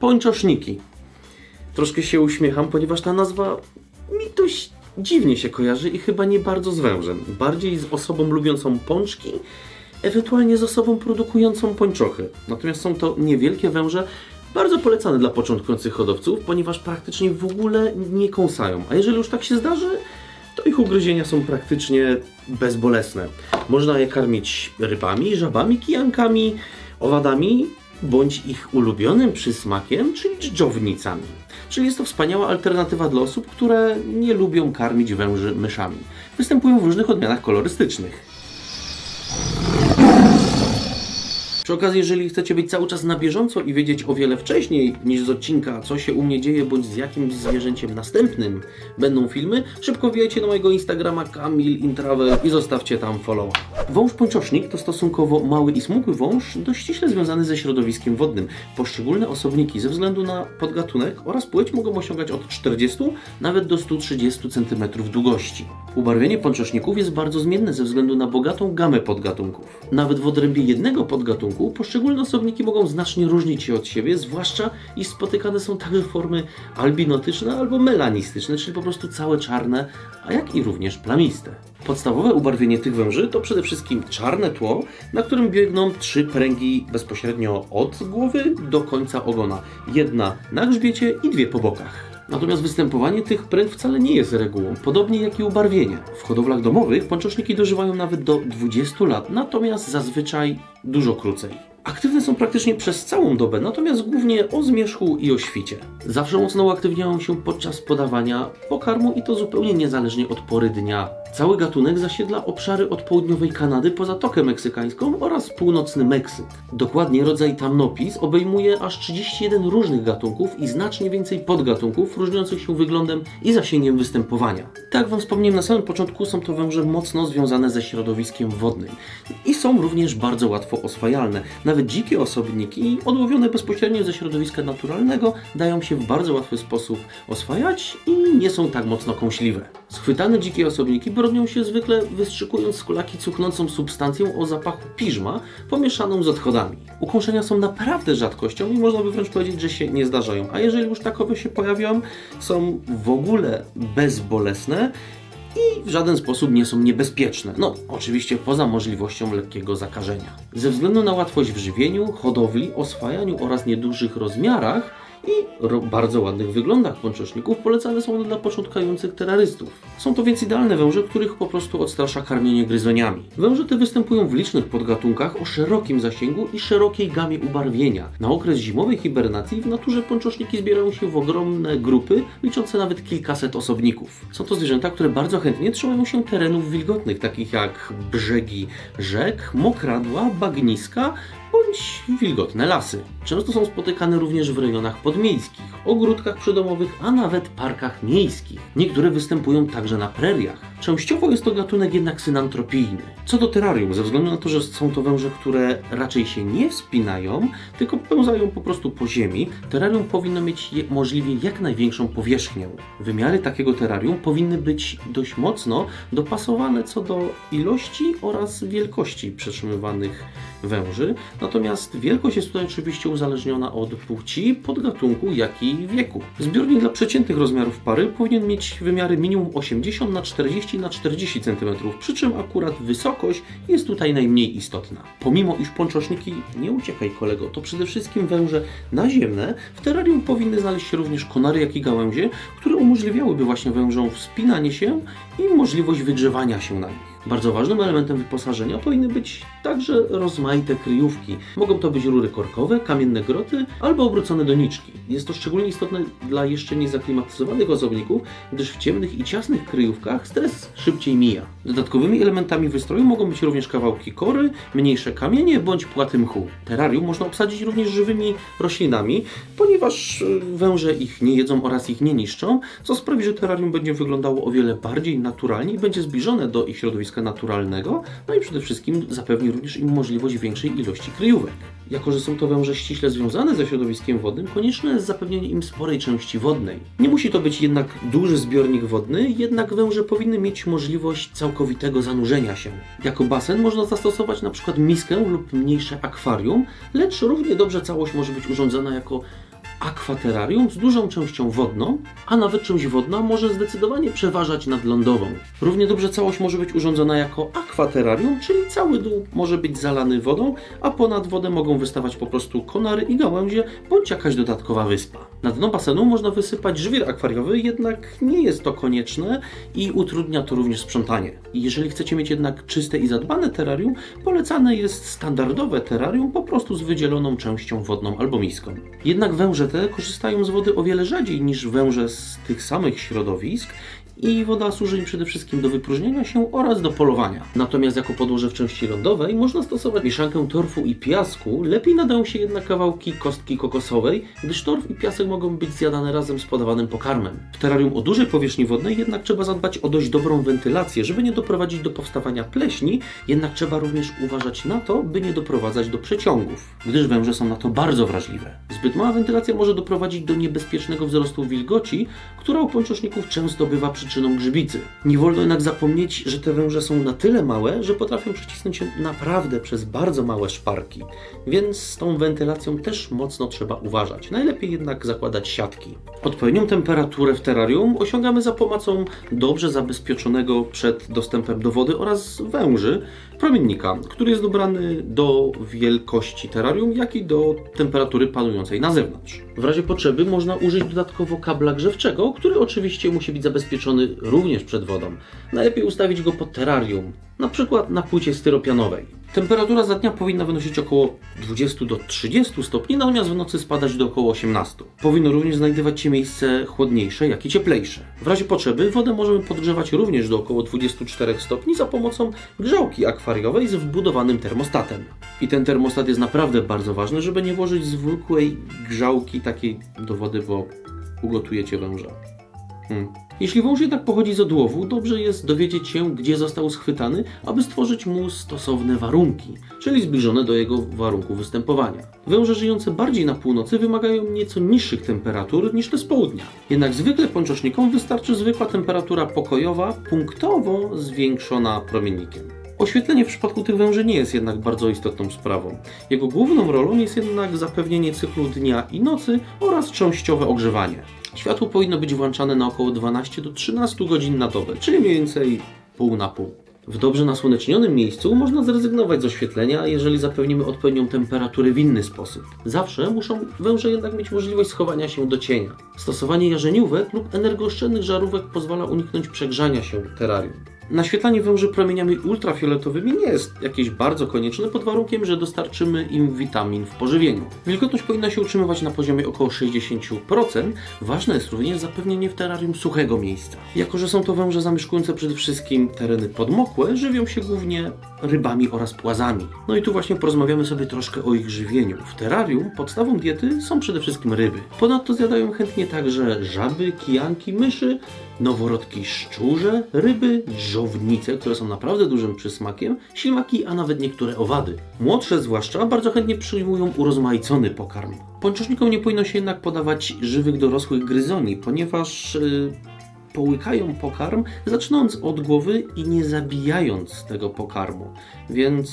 Pończoszniki. Troszkę się uśmiecham, ponieważ ta nazwa mi dość dziwnie się kojarzy i chyba nie bardzo z wężem. Bardziej z osobą lubiącą pączki, ewentualnie z osobą produkującą pończochy. Natomiast są to niewielkie węże, bardzo polecane dla początkujących hodowców, ponieważ praktycznie w ogóle nie kąsają. A jeżeli już tak się zdarzy, to ich ugryzienia są praktycznie bezbolesne. Można je karmić rybami, żabami, kijankami, owadami, bądź ich ulubionym przysmakiem, czyli dżdżownicami. Czyli jest to wspaniała alternatywa dla osób, które nie lubią karmić węży myszami. Występują w różnych odmianach kolorystycznych. Przy okazji, jeżeli chcecie być cały czas na bieżąco i wiedzieć o wiele wcześniej niż z odcinka, co się u mnie dzieje, bądź z jakimś zwierzęciem następnym będą filmy, szybko wbijajcie na mojego Instagrama Kamil Intravel i zostawcie tam follow. Wąż pończosznik to stosunkowo mały i smukły wąż, dość ściśle związany ze środowiskiem wodnym. Poszczególne osobniki ze względu na podgatunek oraz płeć mogą osiągać od 40 nawet do 130 cm długości. Ubarwienie pończoszników jest bardzo zmienne ze względu na bogatą gamę podgatunków. Nawet w odrębie jednego podgatunku poszczególne osobniki mogą znacznie różnić się od siebie, zwłaszcza iż spotykane są także formy albinotyczne albo melanistyczne, czyli po prostu całe czarne, a jak i również plamiste. Podstawowe ubarwienie tych węży to przede wszystkim czarne tło, na którym biegną trzy pręgi bezpośrednio od głowy do końca ogona. Jedna na grzbiecie i dwie po bokach. Natomiast występowanie tych pręg wcale nie jest regułą, podobnie jak i ubarwienie. W hodowlach domowych pończoszniki dożywają nawet do 20 lat, natomiast zazwyczaj dużo krócej. Aktywne są praktycznie przez całą dobę, natomiast głównie o zmierzchu i o świcie. Zawsze mocno uaktywniają się podczas podawania pokarmu i to zupełnie niezależnie od pory dnia. Cały gatunek zasiedla obszary od południowej Kanady po Zatokę Meksykańską oraz północny Meksyk. Dokładnie rodzaj Tamnopis obejmuje aż 31 różnych gatunków i znacznie więcej podgatunków różniących się wyglądem i zasięgiem występowania. Tak jak Wam wspomniałem na samym początku, są to węże mocno związane ze środowiskiem wodnym i są również bardzo łatwo oswajalne. Nawet dzikie osobniki, odłowione bezpośrednio ze środowiska naturalnego, dają się w bardzo łatwy sposób oswajać i nie są tak mocno kąśliwe. Schwytane dzikie osobniki bronią się zwykle wystrzykując z kulaki cuchnącą substancją o zapachu piżma pomieszaną z odchodami. Ukąszenia są naprawdę rzadkością i można by wręcz powiedzieć, że się nie zdarzają, a jeżeli już takowe się pojawią, są w ogóle bezbolesne i w żaden sposób nie są niebezpieczne. No, oczywiście poza możliwością lekkiego zakażenia. Ze względu na łatwość w żywieniu, hodowli, oswajaniu oraz niedużych rozmiarach i bardzo ładnych wyglądach pończoszników polecane są dla początkujących terrorystów. Są to więc idealne węże, których po prostu odstrasza karmienie gryzoniami. Węże te występują w licznych podgatunkach o szerokim zasięgu i szerokiej gamie ubarwienia. Na okres zimowej hibernacji w naturze pończoszniki zbierają się w ogromne grupy, liczące nawet kilkaset osobników. Są to zwierzęta, które bardzo chętnie trzymają się terenów wilgotnych, takich jak brzegi rzek, mokradła, bagniska, bądź wilgotne lasy. Często są spotykane również w rejonach podmiejskich, ogródkach przydomowych, a nawet parkach miejskich. Niektóre występują także na preriach. Częściowo jest to gatunek jednak synantropijny. Co do terrarium, ze względu na to, że są to węże, które raczej się nie wspinają, tylko pełzają po prostu po ziemi, terrarium powinno mieć możliwie jak największą powierzchnię. Wymiary takiego terrarium powinny być dość mocno dopasowane co do ilości oraz wielkości przetrzymywanych węży, natomiast wielkość jest tutaj oczywiście uzależniona od płci, podgatunku, jak i wieku. Zbiornik dla przeciętnych rozmiarów pary powinien mieć wymiary minimum 80 na 40 na 40 cm, przy czym akurat wysokość jest tutaj najmniej istotna. Pomimo iż pończoszniki, nie uciekaj kolego, to przede wszystkim węże naziemne, w terrarium powinny znaleźć się również konary, jak i gałęzie, które umożliwiałyby właśnie wężom wspinanie się i możliwość wygrzewania się na nich. Bardzo ważnym elementem wyposażenia powinny być także rozmaite kryjówki. Mogą to być rury korkowe, kamienne groty albo obrócone doniczki. Jest to szczególnie istotne dla jeszcze niezaklimatyzowanych osobników, gdyż w ciemnych i ciasnych kryjówkach stres szybciej mija. Dodatkowymi elementami wystroju mogą być również kawałki kory, mniejsze kamienie bądź płaty mchu. Terrarium można obsadzić również żywymi roślinami, ponieważ y, węże ich nie jedzą oraz ich nie niszczą, co sprawi, że terrarium będzie wyglądało o wiele bardziej naturalnie i będzie zbliżone do ich środowiska naturalnego, no i przede wszystkim zapewni również im możliwość większej ilości kryjówek. Jako, że są to węże ściśle związane ze środowiskiem wodnym, konieczne jest zapewnienie im sporej części wodnej. Nie musi to być jednak duży zbiornik wodny, jednak węże powinny mieć możliwość całkowitego zanurzenia się. Jako basen można zastosować na przykład miskę lub mniejsze akwarium, lecz równie dobrze całość może być urządzona jako akwaterarium z dużą częścią wodną, a nawet część wodna może zdecydowanie przeważać nad lądową. Równie dobrze całość może być urządzona jako akwaterarium, czyli cały dół może być zalany wodą, a ponad wodę mogą wystawać po prostu konary i gałęzie, bądź jakaś dodatkowa wyspa. Na dno basenu można wysypać żwir akwariowy, jednak nie jest to konieczne i utrudnia to również sprzątanie. Jeżeli chcecie mieć jednak czyste i zadbane terrarium, polecane jest standardowe terrarium po prostu z wydzieloną częścią wodną albo miską. Jednak węże te korzystają z wody o wiele rzadziej niż węże z tych samych środowisk i woda służy im przede wszystkim do wypróżnienia się oraz do polowania. Natomiast jako podłoże w części lądowej można stosować mieszankę torfu i piasku. Lepiej nadają się jednak kawałki kostki kokosowej, gdyż torf i piasek mogą być zjadane razem z podawanym pokarmem. W terrarium o dużej powierzchni wodnej jednak trzeba zadbać o dość dobrą wentylację, żeby nie doprowadzić do powstawania pleśni, jednak trzeba również uważać na to, by nie doprowadzać do przeciągów, gdyż węże są na to bardzo wrażliwe. Zbyt mała wentylacja może doprowadzić do niebezpiecznego wzrostu wilgoci, która u pończoszników często bywa przyczyną grzybicy. Nie wolno jednak zapomnieć, że te węże są na tyle małe, że potrafią przecisnąć się naprawdę przez bardzo małe szparki, więc z tą wentylacją też mocno trzeba uważać. Najlepiej jednak zakładać siatki. Odpowiednią temperaturę w terrarium osiągamy za pomocą dobrze zabezpieczonego przed dostępem do wody oraz węży promiennika, który jest dobrany do wielkości terrarium, jak i do temperatury panującej na zewnątrz. W razie potrzeby można użyć dodatkowo kabla grzewczego, który oczywiście musi być zabezpieczony również przed wodą. Najlepiej ustawić go pod terrarium, na przykład na płycie styropianowej. Temperatura za dnia powinna wynosić około 20 do 30 stopni, natomiast w nocy spadać do około 18. Powinno również znajdować się miejsce chłodniejsze, jak i cieplejsze. W razie potrzeby wodę możemy podgrzewać również do około 24 stopni za pomocą grzałki akwariowej z wbudowanym termostatem. I ten termostat jest naprawdę bardzo ważny, żeby nie włożyć zwykłej grzałki takiej do wody, bo ugotujecie węża. Hmm. Jeśli wąż jednak pochodzi z odłowu, dobrze jest dowiedzieć się, gdzie został schwytany, aby stworzyć mu stosowne warunki, czyli zbliżone do jego warunku występowania. Węże żyjące bardziej na północy wymagają nieco niższych temperatur niż te z południa. Jednak zwykle pończosznikom wystarczy zwykła temperatura pokojowa, punktowo zwiększona promiennikiem. Oświetlenie w przypadku tych węży nie jest jednak bardzo istotną sprawą. Jego główną rolą jest jednak zapewnienie cyklu dnia i nocy oraz częściowe ogrzewanie. Światło powinno być włączane na około 12 do 13 godzin na dobę, czyli mniej więcej pół na pół. W dobrze nasłonecznionym miejscu można zrezygnować z oświetlenia, jeżeli zapewnimy odpowiednią temperaturę w inny sposób. Zawsze muszą węże jednak mieć możliwość schowania się do cienia. Stosowanie jarzeniówek lub energooszczędnych żarówek pozwala uniknąć przegrzania się terrarium. Naświetlanie węży promieniami ultrafioletowymi nie jest jakieś bardzo konieczne pod warunkiem, że dostarczymy im witamin w pożywieniu. Wilgotność powinna się utrzymywać na poziomie około 60%. Ważne jest również zapewnienie w terrarium suchego miejsca. Jako, że są to węże zamieszkujące przede wszystkim tereny podmokłe, żywią się głównie rybami oraz płazami. No i tu właśnie porozmawiamy sobie troszkę o ich żywieniu. W terrarium podstawą diety są przede wszystkim ryby. Ponadto zjadają chętnie także żaby, kijanki, myszy, noworodki szczurze, ryby, żownice, które są naprawdę dużym przysmakiem, ślimaki, a nawet niektóre owady. Młodsze zwłaszcza bardzo chętnie przyjmują urozmaicony pokarm. Pończosznikom nie powinno się jednak podawać żywych dorosłych gryzoni, ponieważ yy, połykają pokarm, zaczynając od głowy i nie zabijając tego pokarmu, więc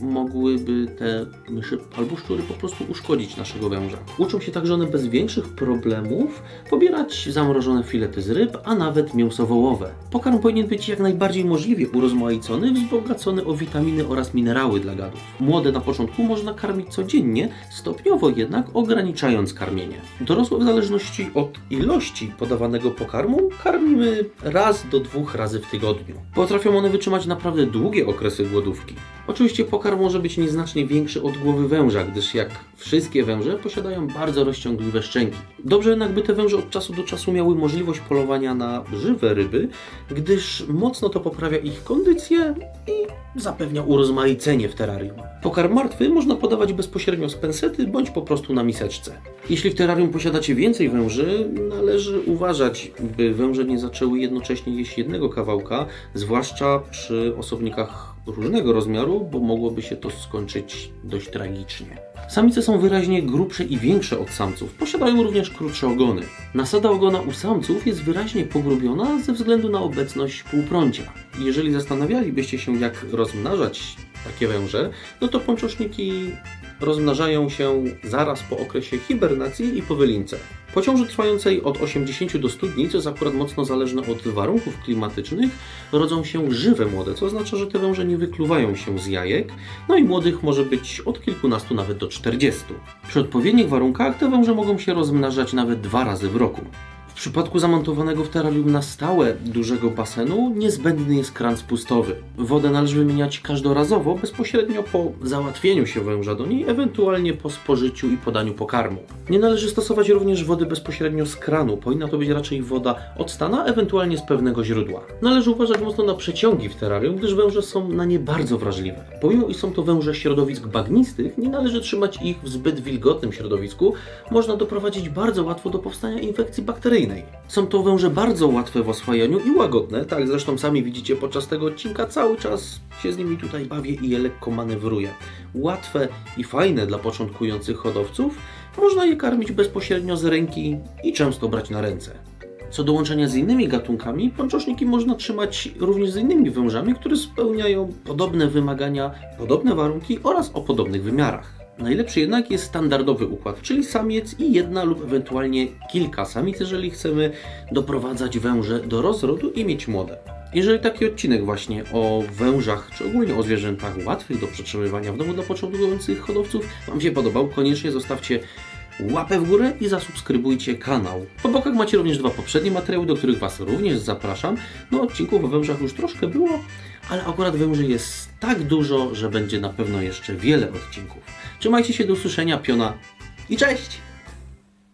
y, mogłyby te myszy albo szczury po prostu uszkodzić naszego węża. Uczą się także one bez większych problemów pobierać zamrożone filety z ryb, a nawet mięso wołowe. Pokarm powinien być jak najbardziej możliwie urozmaicony, wzbogacony o witaminy oraz minerały dla gadów. Młode na początku można karmić codziennie, stopniowo jednak ograniczając karmienie. Dorosłe w zależności od ilości podawanego pokarmu karmimy raz do dwóch razy w tygodniu. Potrafią one wytrzymać naprawdę długie okresy głodówki. Oczywiście pokarm może być nieznacznie większy od głowy węża, gdyż jak wszystkie węże posiadają bardzo rozciągliwe szczęki. Dobrze jednak by te węże od czasu do czasu miały możliwość polowania na żywe ryby, gdyż mocno to poprawia ich kondycję i zapewnia urozmaicenie w terrarium. Pokarm martwy można podawać bezpośrednio z pensety bądź po prostu na miseczce. Jeśli w terrarium posiadacie więcej węży, należy uważać, by węże nie zaczęły jednocześnie jeść jednego kawałka, zwłaszcza przy osobnikach różnego rozmiaru, bo mogłoby się to skończyć dość tragicznie. Samice są wyraźnie grubsze i większe od samców. Posiadają również krótsze ogony. Nasada ogona u samców jest wyraźnie pogrubiona ze względu na obecność półprącia. Jeżeli zastanawialibyście się, jak rozmnażać takie węże, no to pończoszniki rozmnażają się zaraz po okresie hibernacji i po wylince. Po ciąży trwającej od 80 do 100 dni, co jest akurat mocno zależne od warunków klimatycznych, rodzą się żywe młode, co oznacza, że te węże nie wykluwają się z jajek, no i młodych może być od kilkunastu nawet do 40. Przy odpowiednich warunkach te węże mogą się rozmnażać nawet dwa razy w roku. W przypadku zamontowanego w terrarium na stałe dużego basenu niezbędny jest kran spustowy. Wodę należy wymieniać każdorazowo, bezpośrednio po załatwieniu się węża do niej, ewentualnie po spożyciu i podaniu pokarmu. Nie należy stosować również wody bezpośrednio z kranu, powinna to być raczej woda od stana, ewentualnie z pewnego źródła. Należy uważać mocno na przeciągi w terrarium, gdyż węże są na nie bardzo wrażliwe. Pomimo iż są to węże środowisk bagnistych, nie należy trzymać ich w zbyt wilgotnym środowisku, można doprowadzić bardzo łatwo do powstania infekcji Są to węże bardzo łatwe w oswajaniu i łagodne, tak zresztą sami widzicie podczas tego odcinka, cały czas się z nimi tutaj bawię i je lekko manewruję. Łatwe i fajne dla początkujących hodowców, można je karmić bezpośrednio z ręki i często brać na ręce. Co do łączenia z innymi gatunkami, pączośniki można trzymać również z innymi wężami, które spełniają podobne wymagania, podobne warunki oraz o podobnych wymiarach. Najlepszy jednak jest standardowy układ, czyli samiec i jedna lub ewentualnie kilka samic, jeżeli chcemy doprowadzać węże do rozrodu i mieć młode. Jeżeli taki odcinek właśnie o wężach, czy ogólnie o zwierzętach łatwych do przetrzymywania w domu dla początkujących hodowców Wam się podobał, koniecznie zostawcie łapę w górę i zasubskrybujcie kanał. Po bokach macie również dwa poprzednie materiały, do których Was również zapraszam. No odcinków o wężach już troszkę było, ale akurat węży jest tak dużo, że będzie na pewno jeszcze wiele odcinków. Trzymajcie się do usłyszenia, piona i cześć!